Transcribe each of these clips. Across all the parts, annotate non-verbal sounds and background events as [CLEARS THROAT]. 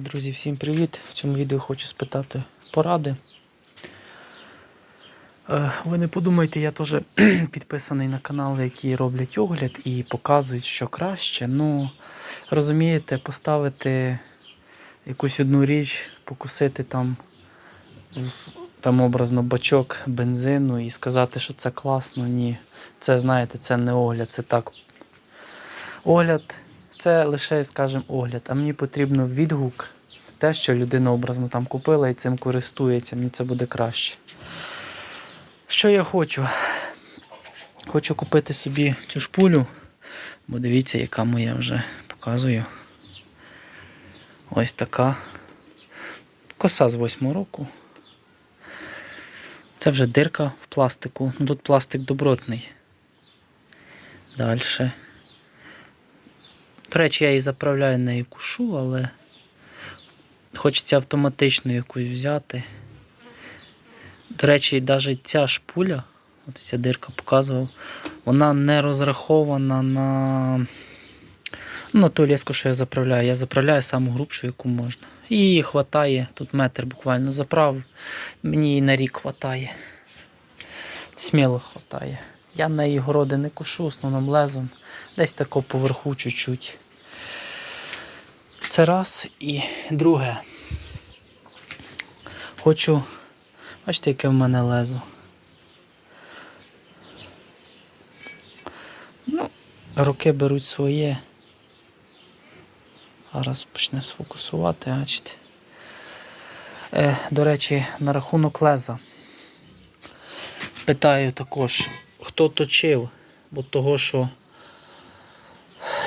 Друзі, всім привіт! В цьому відео хочу спитати поради. Е, Ви не подумайте, я теж [CLEARS THROAT] підписаний на канали, які роблять огляд і показують, що краще. Ну, розумієте, поставити якусь одну річ, покусити там, там образно бачок бензину і сказати, що це класно. Ні. Це, знаєте, це не огляд, це так. Огляд це лише, скажімо, огляд, а мені потрібно відгук, те, що людина образно там купила і цим користується, мені це буде краще. Що я хочу? Хочу купити собі цю шпулю, бо дивіться, яка моя вже показую. Ось така. Коса з 8 року. Це вже дирка в пластику. Ну тут пластик добротний. Далі. До речі, я її заправляю нею кушу, але хочеться автоматично якусь взяти. До речі, навіть ця шпуля, от ця дирка показував, вона не розрахована на, ну, на ту леску, що я заправляю. Я заправляю саму грубшу, яку можна. І її хватає, тут метр буквально заправив. Мені її на рік хватає. Сміло хватає. Я неї городи не кушу основним лезом. Десь тако поверху чуть-чуть. Це раз. І друге. Хочу. Бачите, яке в мене лезо. Ну, руки беруть своє. Зараз почне сфокусувати, бачите. Е, до речі, на рахунок леза. Питаю також, хто точив, бо того, що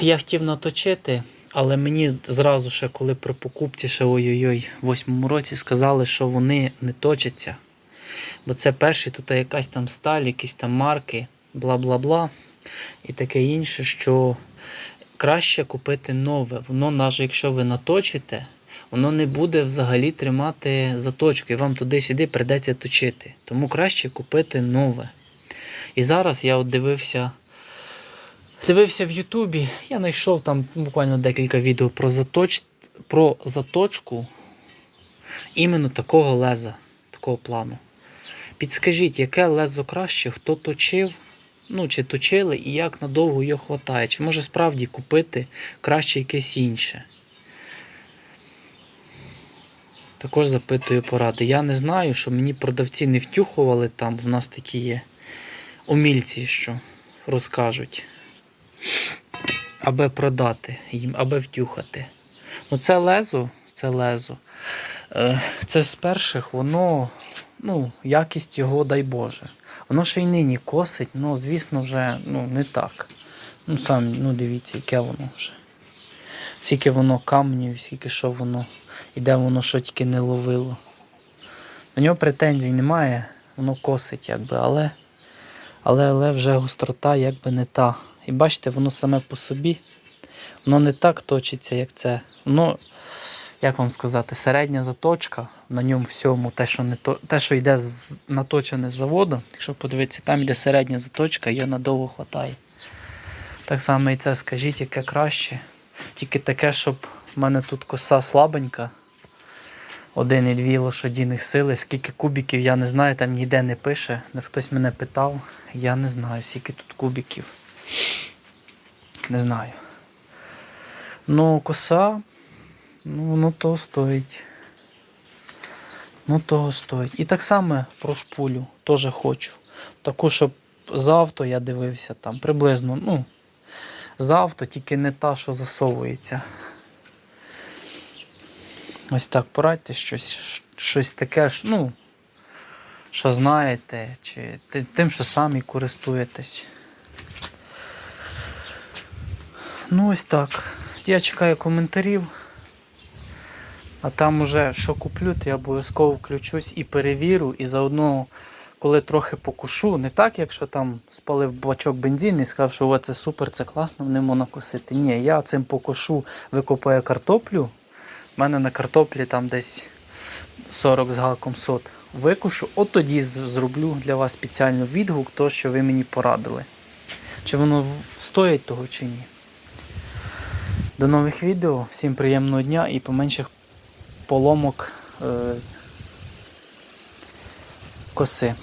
я хотів наточити, але мені зразу ще, коли при покупці, ще ой-ой-ой, в восьмому році сказали, що вони не точаться. Бо це перший, тут якась там сталь, якісь там марки, бла-бла-бла. І таке інше, що краще купити нове. Воно, навіть якщо ви наточите, воно не буде взагалі тримати заточку, і вам туди-сюди прийдеться точити. Тому краще купити нове. І зараз я от дивився. Дивився в Ютубі, я знайшов там буквально декілька відео про, заточ... про заточку іменно такого леза, такого плану. Підскажіть, яке лезо краще, хто точив, ну чи точили і як надовго його хватає? Чи може справді купити краще якесь інше? Також запитую поради. Я не знаю, що мені продавці не втюхували там, в нас такі є умільці, що розкажуть аби продати їм, аби втюхати. Ну, це лезо, це лезо. Е, Це з перших, воно, ну, якість його, дай Боже. Воно ще й нині косить, ну, звісно, вже ну, не так. Ну, сам, ну, дивіться, яке воно вже. Скільки воно камнів, скільки що воно, і де воно що тільки не ловило. До нього претензій немає, воно косить, якби, але, але, але вже гострота якби не та. І бачите, воно саме по собі, воно не так точиться, як це. Воно, як вам сказати, середня заточка на ньому всьому, те, що не то, те, що йде з, наточене з заводу, якщо подивитися, там йде середня заточка, її надовго хватає. Так само і це скажіть, яке краще. Тільки таке, щоб в мене тут коса слабенька. Один і дві лошадіних сили, скільки кубиків, я не знаю, там ніде не пише. Хтось мене питав, я не знаю, скільки тут кубиків. Не знаю. Ну, коса, ну, воно того стоїть. Ну, того стоїть. І так само про шпулю теж хочу. Таку, щоб з авто я дивився там приблизно, ну, з авто, тільки не та, що засовується. Ось так порадьте щось, щось таке, ну, що знаєте, чи тим, що самі користуєтесь. Ну, ось так. Я чекаю коментарів. А там уже що куплю, то я обов'язково включусь і перевірю, і заодно, коли трохи покушу, не так, якщо там спалив бачок бензину і сказав, що «О, це супер, це класно, не можна косити. Ні, я цим покушу, викопаю картоплю. У мене на картоплі там десь 40 з гаком сот. Викушу, от тоді зроблю для вас спеціально відгук, то, що ви мені порадили. Чи воно стоїть того чи ні. До нових відео. Всім приємного дня і поменше поломок е, коси.